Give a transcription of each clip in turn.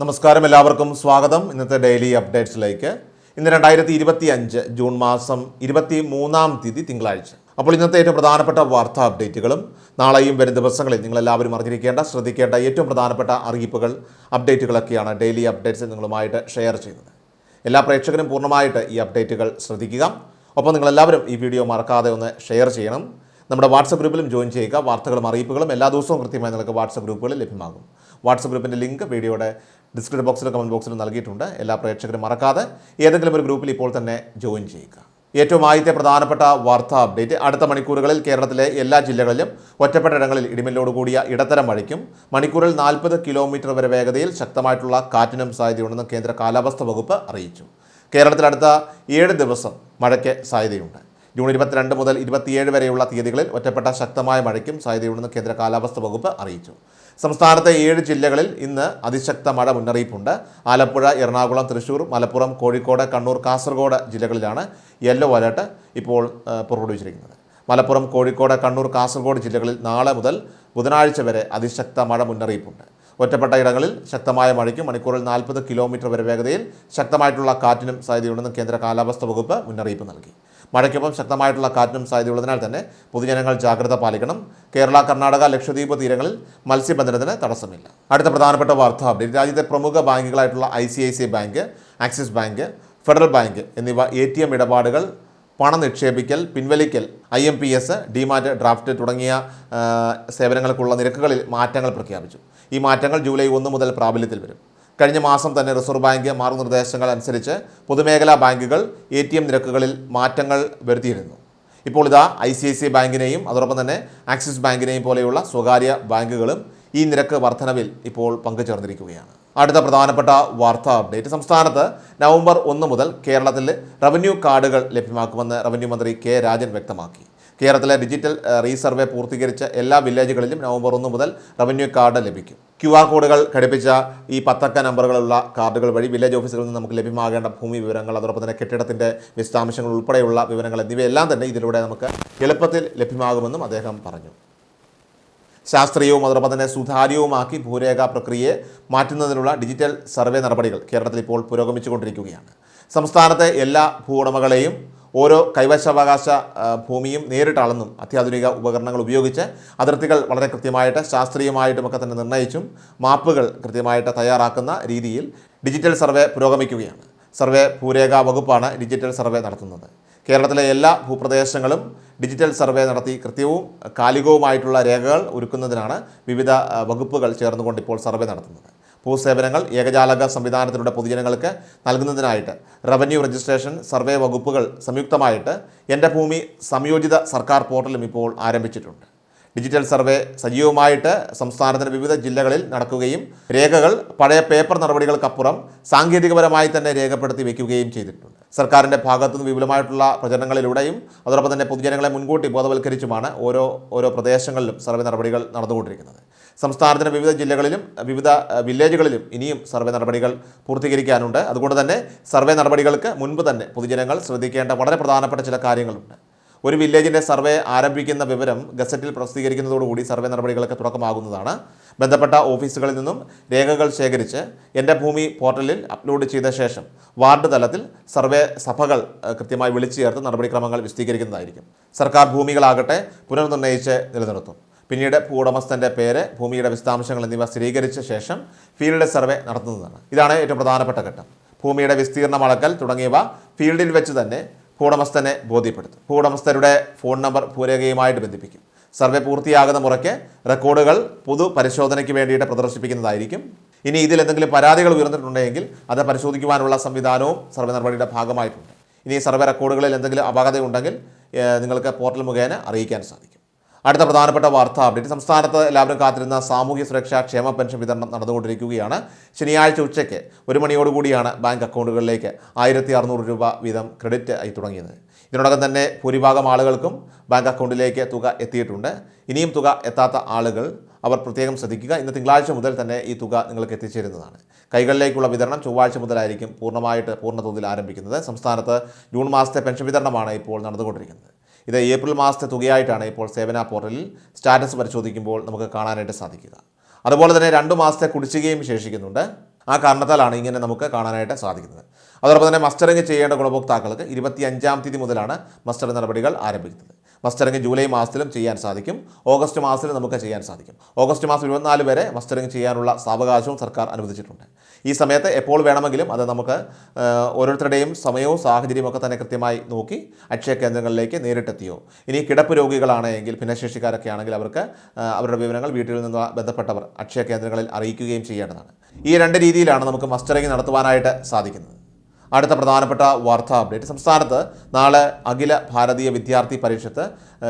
നമസ്കാരം എല്ലാവർക്കും. സ്വാഗതം. ഇന്നത്തെ ഡെയിലി അപ്ഡേറ്റ്സിലേക്ക്. ഇന്ന് രണ്ടായിരത്തി ഇരുപത്തി അഞ്ച് ജൂൺ മാസം ഇരുപത്തി മൂന്നാം തീയതി തിങ്കളാഴ്ച. അപ്പോൾ ഇന്നത്തെ ഏറ്റവും പ്രധാനപ്പെട്ട വാർത്താ അപ്ഡേറ്റുകളും നാളെയും വരും ദിവസങ്ങളിൽ നിങ്ങളെല്ലാവരും അറിഞ്ഞിരിക്കേണ്ട ശ്രദ്ധിക്കേണ്ട ഏറ്റവും പ്രധാനപ്പെട്ട അറിയിപ്പുകൾ അപ്ഡേറ്റുകളൊക്കെയാണ് ഡെയിലി അപ്ഡേറ്റ്സ് നിങ്ങളുമായിട്ട് ഷെയർ ചെയ്യുന്നത്. എല്ലാ പ്രേക്ഷകരും പൂർണമായിട്ട് ഈ അപ്ഡേറ്റുകൾ ശ്രദ്ധിക്കുക. ഒപ്പം നിങ്ങളെല്ലാവരും ഈ വീഡിയോ മറക്കാതെ ഒന്ന് ഷെയർ ചെയ്യണം. നമ്മുടെ വാട്സപ്പ് ഗ്രൂപ്പിലും ജോയിൻ ചെയ്യുക. വാർത്തകളും അറിയിപ്പുകളും എല്ലാ ദിവസവും കൃത്യമായി നിങ്ങൾക്ക് വാട്സപ്പ് ഗ്രൂപ്പുകളിൽ ലഭ്യമാകും. വാട്സപ്പ് ഗ്രൂപ്പിന്റെ ലിങ്ക് വീഡിയോയുടെ ഡിസ്ക്രിപ്ഷൻ ബോക്സിലും കമന്റ് ബോക്സിലും നൽകിയിട്ടുണ്ട്. എല്ലാ പ്രേക്ഷകരും മറക്കാതെ ഏതെങ്കിലും ഒരു ഗ്രൂപ്പിൽ ഇപ്പോൾ തന്നെ ജോയിൻ ചെയ്യുക. ഏറ്റവും ആദ്യത്തെ പ്രധാനപ്പെട്ട വാർത്താ അപ്ഡേറ്റ് അടുത്ത മണിക്കൂറുകളിൽ കേരളത്തിലെ എല്ലാ ജില്ലകളിലും ഒറ്റപ്പെട്ട ഇടങ്ങളിൽ ഇടിമിന്നലോട് കൂടിയ ഇടത്തരം മഴയ്ക്കും മണിക്കൂറിൽ നാൽപ്പത് കിലോമീറ്റർ വരെ വേഗതയിൽ ശക്തമായിട്ടുള്ള കാറ്റിനും സാധ്യതയുണ്ടെന്ന് കേന്ദ്ര കാലാവസ്ഥ വകുപ്പ് അറിയിച്ചു. കേരളത്തിൽ അടുത്ത ഏഴ് ദിവസം മഴയ്ക്ക് സാധ്യതയുണ്ട്. ജൂൺ ഇരുപത്തിരണ്ട് മുതൽ ഇരുപത്തിയേഴ് വരെയുള്ള തീയതികളിൽ ഒറ്റപ്പെട്ട ശക്തമായ മഴയ്ക്കും സാധ്യതയുണ്ടെന്ന് കേന്ദ്ര കാലാവസ്ഥ വകുപ്പ് അറിയിച്ചു. സംസ്ഥാനത്തെ ഏഴ് ജില്ലകളിൽ ഇന്ന് അതിശക്ത മഴ മുന്നറിയിപ്പുണ്ട്. ആലപ്പുഴ എറണാകുളം തൃശൂർ മലപ്പുറം കോഴിക്കോട് കണ്ണൂർ കാസർഗോഡ് ജില്ലകളിലാണ് യെല്ലോ അലർട്ട് ഇപ്പോൾ പുറപ്പെടുവിച്ചിരിക്കുന്നത്. മലപ്പുറം കോഴിക്കോട് കണ്ണൂർ കാസർഗോഡ് ജില്ലകളിൽ നാളെ മുതൽ ബുധനാഴ്ച വരെ അതിശക്ത മഴ മുന്നറിയിപ്പുണ്ട്. ഒറ്റപ്പെട്ട ഇടങ്ങളിൽ ശക്തമായ മഴയ്ക്കും മണിക്കൂറിൽ നാൽപ്പത് കിലോമീറ്റർ വരെ വേഗതയിൽ ശക്തമായിട്ടുള്ള കാറ്റിനും സാധ്യതയുണ്ടെന്ന് കേന്ദ്ര കാലാവസ്ഥ വകുപ്പ് മുന്നറിയിപ്പ് നൽകി. മഴയ്ക്കൊപ്പം ശക്തമായിട്ടുള്ള കാറ്റിനും സാധ്യതയുള്ളതിനാൽ തന്നെ പൊതുജനങ്ങൾ ജാഗ്രത പാലിക്കണം. കേരള കർണാടക ലക്ഷദ്വീപ് തീരങ്ങളിൽ മത്സ്യബന്ധനത്തിന് തടസ്സമില്ല. അടുത്ത പ്രധാനപ്പെട്ട വാർത്ത അപ്ഡേറ്റ് രാജ്യത്തെ പ്രമുഖ ബാങ്കുകളായിട്ടുള്ള I C I C bank Axis bank Federal bank എന്നിവ എ ടി എം ഇടപാടുകൾ പണം നിക്ഷേപിക്കൽ പിൻവലിക്കൽ I M P S demat draft തുടങ്ങിയ സേവനങ്ങൾക്കുള്ള നിരക്കുകളിൽ മാറ്റങ്ങൾ പ്രഖ്യാപിച്ചു. ഈ മാറ്റങ്ങൾ ജൂലൈ ഒന്ന് മുതൽ പ്രാബല്യത്തിൽ വരും. കഴിഞ്ഞ മാസം തന്നെ റിസർവ് ബാങ്ക് മാർഗനിർദ്ദേശങ്ങൾ അനുസരിച്ച് പൊതുമേഖലാ ബാങ്കുകൾ എ ടി എം നിരക്കുകളിൽ മാറ്റങ്ങൾ വരുത്തിയിരുന്നു. ഇപ്പോൾ ഇതാ ഐ സി ഐ സി ബാങ്കിനെയും അതോടൊപ്പം തന്നെ ആക്സിസ് ബാങ്കിനെയും പോലെയുള്ള സ്വകാര്യ ബാങ്കുകളും ഈ നിരക്ക് വർധനവിൽ ഇപ്പോൾ പങ്കുചേർന്നിരിക്കുകയാണ്. അടുത്ത പ്രധാനപ്പെട്ട വാർത്താ അപ്ഡേറ്റ്. സംസ്ഥാനത്ത് നവംബർ ഒന്ന് മുതൽ കേരളത്തിൽ റവന്യൂ കാർഡുകൾ ലഭ്യമാക്കുമെന്ന് റവന്യൂ മന്ത്രി കെ രാജൻ വ്യക്തമാക്കി. കേരളത്തിലെ ഡിജിറ്റൽ റീസർവേ പൂർത്തീകരിച്ച എല്ലാ വില്ലേജുകളിലും നവംബർ ഒന്ന് മുതൽ റവന്യൂ കാർഡ് ലഭിക്കും. ക്യു ആർ കോഡുകൾ ഘടിപ്പിച്ച ഈ പത്തക്ക നമ്പറുകളുള്ള കാർഡുകൾ വഴി വില്ലേജ് ഓഫീസുകളിൽ നിന്ന് നമുക്ക് ലഭ്യമാകേണ്ട ഭൂമി വിവരങ്ങൾ അതോടൊപ്പം തന്നെ കെട്ടിടത്തിന്റെ വിശദാംശങ്ങൾ ഉൾപ്പെടെയുള്ള വിവരങ്ങൾ എന്നിവയെല്ലാം തന്നെ ഇതിലൂടെ നമുക്ക് എളുപ്പത്തിൽ ലഭ്യമാകുമെന്നും അദ്ദേഹം പറഞ്ഞു. ശാസ്ത്രീയവും അതോടൊപ്പം തന്നെ സുതാര്യവുമാക്കി ഭൂരേഖ പ്രക്രിയയെ മാറ്റുന്നതിനുള്ള ഡിജിറ്റൽ സർവേ നടപടികൾ കേരളത്തിൽ ഇപ്പോൾ പുരോഗമിച്ചുകൊണ്ടിരിക്കുകയാണ്. സംസ്ഥാനത്തെ എല്ലാ ഭൂ ഭൂവുടമകളെയും ഓരോ കൈവശാവകാശ ഭൂമിയും നേരിട്ടളന്നും അത്യാധുനിക ഉപകരണങ്ങൾ ഉപയോഗിച്ച് അതിർത്തികൾ വളരെ കൃത്യമായിട്ട് ശാസ്ത്രീയമായിട്ടുമൊക്കെ തന്നെ നിർണയിച്ചും മാപ്പുകൾ കൃത്യമായിട്ട് തയ്യാറാക്കുന്ന രീതിയിൽ ഡിജിറ്റൽ സർവേ പുരോഗമിക്കുകയാണ്. സർവേ ഭൂരേഖാ വകുപ്പാണ് ഡിജിറ്റൽ സർവേ നടത്തുന്നത്. കേരളത്തിലെ എല്ലാ ഭൂപ്രദേശങ്ങളും ഡിജിറ്റൽ സർവേ നടത്തി കൃത്യവും കാലികവുമായിട്ടുള്ള രേഖകൾ ഒരുക്കുന്നതിനാണ് വിവിധ വകുപ്പുകൾ ചേർന്നുകൊണ്ട് ഇപ്പോൾ സർവേ നടത്തുന്നത്. ഭൂസേവനങ്ങൾ ഏകജാലക സംവിധാനത്തിലൂടെ പൊതുജനങ്ങൾക്ക് നൽകുന്നതിനായിട്ട് റവന്യൂ രജിസ്ട്രേഷൻ സർവേ വകുപ്പുകൾ സംയുക്തമായിട്ട് എന്റെ ഭൂമി സംയോജിത സർക്കാർ പോർട്ടലും ഇപ്പോൾ ആരംഭിച്ചിട്ടുണ്ട്. ഡിജിറ്റൽ സർവേ സജീവമായിട്ട് സംസ്ഥാനത്തിന്റെ വിവിധ ജില്ലകളിൽ നടക്കുകയും രേഖകൾ പഴയ പേപ്പർ നടപടികൾക്കപ്പുറം സാങ്കേതികപരമായി തന്നെ രേഖപ്പെടുത്തി വയ്ക്കുകയും ചെയ്തിട്ടുണ്ട്. സർക്കാരിന്റെ ഭാഗത്തുനിന്ന് വിപുലമായിട്ടുള്ള പ്രചരണങ്ങളിലൂടെയും അതോടൊപ്പം തന്നെ പൊതുജനങ്ങളെ മുൻകൂട്ടി ബോധവൽക്കരിച്ചുമാണ് ഓരോ ഓരോ പ്രദേശങ്ങളിലും സർവേ നടപടികൾ നടന്നുകൊണ്ടിരിക്കുന്നത്. സംസ്ഥാനത്തിന്റെ വിവിധ ജില്ലകളിലും വിവിധ വില്ലേജുകളിലും ഇനിയും സർവേ നടപടികൾ പൂർത്തീകരിക്കാനുണ്ട്. അതുകൊണ്ട് തന്നെ സർവേ നടപടികൾക്ക് മുൻപ് തന്നെ പൊതുജനങ്ങൾ ശ്രദ്ധിക്കേണ്ട വളരെ പ്രധാനപ്പെട്ട ചില കാര്യങ്ങളുണ്ട്. ഒരു വില്ലേജിന്റെ സർവേ ആരംഭിക്കുന്ന വിവരം ഗസറ്റിൽ പ്രസിദ്ധീകരിക്കുന്നതോടുകൂടി സർവേ നടപടികളൊക്കെ തുടക്കമാകുന്നതാണ്. ബന്ധപ്പെട്ട ഓഫീസുകളിൽ നിന്നും രേഖകൾ ശേഖരിച്ച് എന്റെ ഭൂമി പോർട്ടലിൽ അപ്ലോഡ് ചെയ്ത ശേഷം വാർഡ് തലത്തിൽ സർവേ സഭകൾ കൃത്യമായി വിളിച്ചു ചേർത്ത് നടപടിക്രമങ്ങൾ വിശദീകരിക്കുന്നതായിരിക്കും. സർക്കാർ ഭൂമികളാകട്ടെ പുനർനിർണയിച്ച് നിലനിർത്തും. പിന്നീട് ഭൂവുടമസ്ഥന്റെ പേര് ഭൂമിയുടെ വിശദാംശങ്ങൾ എന്നിവ സ്ഥിരീകരിച്ച ശേഷം ഫീൽഡ് സർവേ നടത്തുന്നതാണ്. ഇതാണ് ഏറ്റവും പ്രധാനപ്പെട്ട ഘട്ടം. ഭൂമിയുടെ വിസ്തീർണം അളക്കൽ തുടങ്ങിയവ ഫീൽഡിൽ വെച്ച് തന്നെ ഭൂവുടമസ്ഥനെ ബോധ്യപ്പെടുത്തും. ഭൂവുടമസ്ഥരുടെ ഫോൺ നമ്പർ ഭൂരേഖയുമായിട്ട് ബന്ധിപ്പിക്കും. സർവേ പൂർത്തിയാകുന്ന മുറയ്ക്ക് റെക്കോർഡുകൾ പൊതു പരിശോധനയ്ക്ക് വേണ്ടിയിട്ട് പ്രദർശിപ്പിക്കുന്നതായിരിക്കും. ഇനി ഇതിൽ എന്തെങ്കിലും പരാതികൾ ഉയർന്നിട്ടുണ്ടെങ്കിൽ അത് പരിശോധിക്കുവാനുള്ള സംവിധാനവും സർവേ നടപടിയുടെ ഭാഗമായിട്ടുണ്ട്. ഇനി സർവേ റെക്കോർഡുകളിൽ എന്തെങ്കിലും അപാകത ഉണ്ടെങ്കിൽ നിങ്ങൾക്ക് പോർട്ടൽ മുഖേന അറിയിക്കാൻ സാധിക്കും. അടുത്ത പ്രധാനപ്പെട്ട വാർത്താ അപ്ഡേറ്റ് സംസ്ഥാനത്ത് എല്ലാവരും കാത്തിരുന്ന സാമൂഹ്യ സുരക്ഷാ ക്ഷേമ പെൻഷൻ വിതരണം നടന്നുകൊണ്ടിരിക്കുകയാണ്. ശനിയാഴ്ച ഉച്ചയ്ക്ക് ഒരു മണിയോടുകൂടിയാണ് ബാങ്ക് അക്കൗണ്ടുകളിലേക്ക് ആയിരത്തി അറുന്നൂറ് രൂപ വീതം ക്രെഡിറ്റ് ആയി തുടങ്ങിയത്. ഇതിനോടകം തന്നെ ഭൂരിഭാഗം ആളുകൾക്കും ബാങ്ക് അക്കൗണ്ടിലേക്ക് തുക എത്തിയിട്ടുണ്ട്. ഇനിയും തുക എത്താത്ത ആളുകൾ അവർ പ്രത്യേകം ശ്രദ്ധിക്കുക. ഇന്ന് തിങ്കളാഴ്ച മുതൽ തന്നെ ഈ തുക നിങ്ങൾക്ക് എത്തിച്ചേരുന്നതാണ്. കൈകളിലേക്കുള്ള വിതരണം ചൊവ്വാഴ്ച മുതലായിരിക്കും പൂർണമായിട്ട് പൂർണതോതിൽ ആരംഭിക്കുന്നത്. സംസ്ഥാനത്ത് ജൂൺ മാസത്തെ പെൻഷൻ വിതരണമാണ് ഇപ്പോൾ നടന്നുകൊണ്ടിരിക്കുന്നത്. ഇത് ഏപ്രിൽ മാസത്തെ തുകയായിട്ടാണ് ഇപ്പോൾ സേവന പോർട്ടലിൽ സ്റ്റാറ്റസ് പരിശോധിക്കുമ്പോൾ നമുക്ക് കാണാനായിട്ട് സാധിക്കുക. അതുപോലെ തന്നെ രണ്ട് മാസത്തെ കുടിശ്ശികയും ശേഷിക്കുന്നുണ്ട്. ആ കാരണത്താലാണ് ഇങ്ങനെ നമുക്ക് കാണാനായിട്ട് സാധിക്കുന്നത്. അതോടൊപ്പം തന്നെ മസ്റ്ററിംഗ് ചെയ്യേണ്ട ഗുണഭോക്താക്കൾക്ക് ഇരുപത്തി അഞ്ചാം തീയതി മുതലാണ് മസ്റ്റർ നടപടികൾ ആരംഭിക്കുന്നത്. മസ്റ്ററിംഗ് ജൂലൈ മാസത്തിലും ചെയ്യാൻ സാധിക്കും. ഓഗസ്റ്റ് മാസത്തിലും നമുക്ക് ചെയ്യാൻ സാധിക്കും. ഓഗസ്റ്റ് മാസം ഇരുപത്തിനാല് വരെ മസ്റ്ററിങ് ചെയ്യാനുള്ള സാവകാശവും സർക്കാർ അനുവദിച്ചിട്ടുണ്ട്. ഈ സമയത്ത് എപ്പോൾ വേണമെങ്കിലും അത് നമുക്ക് ഓരോരുത്തരുടെയും സമയവും സാഹചര്യവും ഒക്കെ തന്നെ കൃത്യമായി നോക്കി അക്ഷയ കേന്ദ്രങ്ങളിലേക്ക് നേരിട്ടെത്തിയോ. ഇനി കിടപ്പ് രോഗികളാണെങ്കിൽ ഭിന്നശേഷിക്കാരൊക്കെ ആണെങ്കിൽ അവർക്ക് അവരുടെ വിവരങ്ങൾ വീട്ടിൽ നിന്ന് ബന്ധപ്പെട്ടവർ അക്ഷയ കേന്ദ്രങ്ങളിൽ അറിയിക്കുകയും ചെയ്യേണ്ടതാണ്. ഈ രണ്ട് രീതിയിലാണ് നമുക്ക് മസ്റ്ററിങ് നടത്തുവാനായിട്ട് സാധിക്കുന്നത്. അടുത്ത പ്രധാനപ്പെട്ട വാർത്താ അപ്ഡേറ്റ്. സംസ്ഥാനത്ത് നാളെ അഖില ഭാരതീയ വിദ്യാർത്ഥി പരിഷത്ത്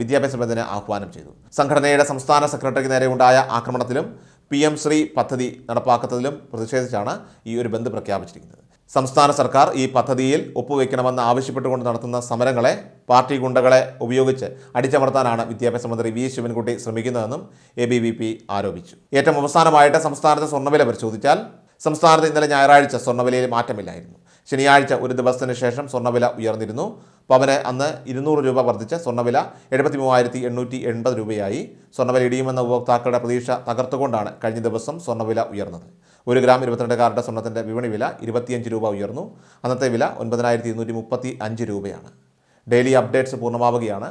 വിദ്യാഭ്യാസ ബന്ധന ആഹ്വാനം ചെയ്തു. സംഘടനയുടെ സംസ്ഥാന സെക്രട്ടറിക്ക് നേരെ ഉണ്ടായ ആക്രമണത്തിലും പി എം ശ്രീ പദ്ധതി നടപ്പാക്കുന്നതിലും പ്രതിഷേധിച്ചാണ് ഈ ഒരു ബന്ദ് പ്രഖ്യാപിച്ചിരിക്കുന്നത്. സംസ്ഥാന സർക്കാർ ഈ പദ്ധതിയിൽ ഒപ്പുവെക്കണമെന്ന് ആവശ്യപ്പെട്ടുകൊണ്ട് നടത്തുന്ന സമരങ്ങളെ പാർട്ടി ഗുണ്ടകളെ ഉപയോഗിച്ച് അടിച്ചമർത്താനാണ് വിദ്യാഭ്യാസ മന്ത്രി വി ശിവൻകുട്ടി ശ്രമിക്കുന്നതെന്നും എ ബി വി പി ആരോപിച്ചു. ഏറ്റവും അവസാനമായിട്ട് സംസ്ഥാനത്തെ സ്വർണവില പരിശോധിച്ചാൽ സംസ്ഥാനത്ത് ഇന്നലെ ഞായറാഴ്ച സ്വർണവിലയിൽ മാറ്റമില്ലായിരുന്നു. ശനിയാഴ്ച ഒരു ദിവസത്തിന് ശേഷം സ്വർണവില ഉയർന്നിരുന്നു. പവന് അന്ന് ഇരുന്നൂറ് രൂപ വർദ്ധിച്ച് സ്വർണവില എഴുപത്തി മൂവായിരത്തി എണ്ണൂറ്റി എൺപത് രൂപയായി. സ്വർണവില ഇടിയുമെന്ന ഉപഭോക്താക്കളുടെ പ്രതീക്ഷ തകർത്തുകൊണ്ടാണ് കഴിഞ്ഞ ദിവസം സ്വർണവില ഉയർന്നത്. ഒരു ഗ്രാം ഇരുപത്തിരണ്ട് കാരുടെ സ്വർണത്തിന്റെ വിപണി വില ഇരുപത്തിയഞ്ച് രൂപ ഉയർന്നു. അന്നത്തെ വില ഒൻപതിനായിരത്തി ഇരുന്നൂറ്റി മുപ്പത്തി അഞ്ച് രൂപയാണ്. Daily updates പൂർണമാവുകയാണ്.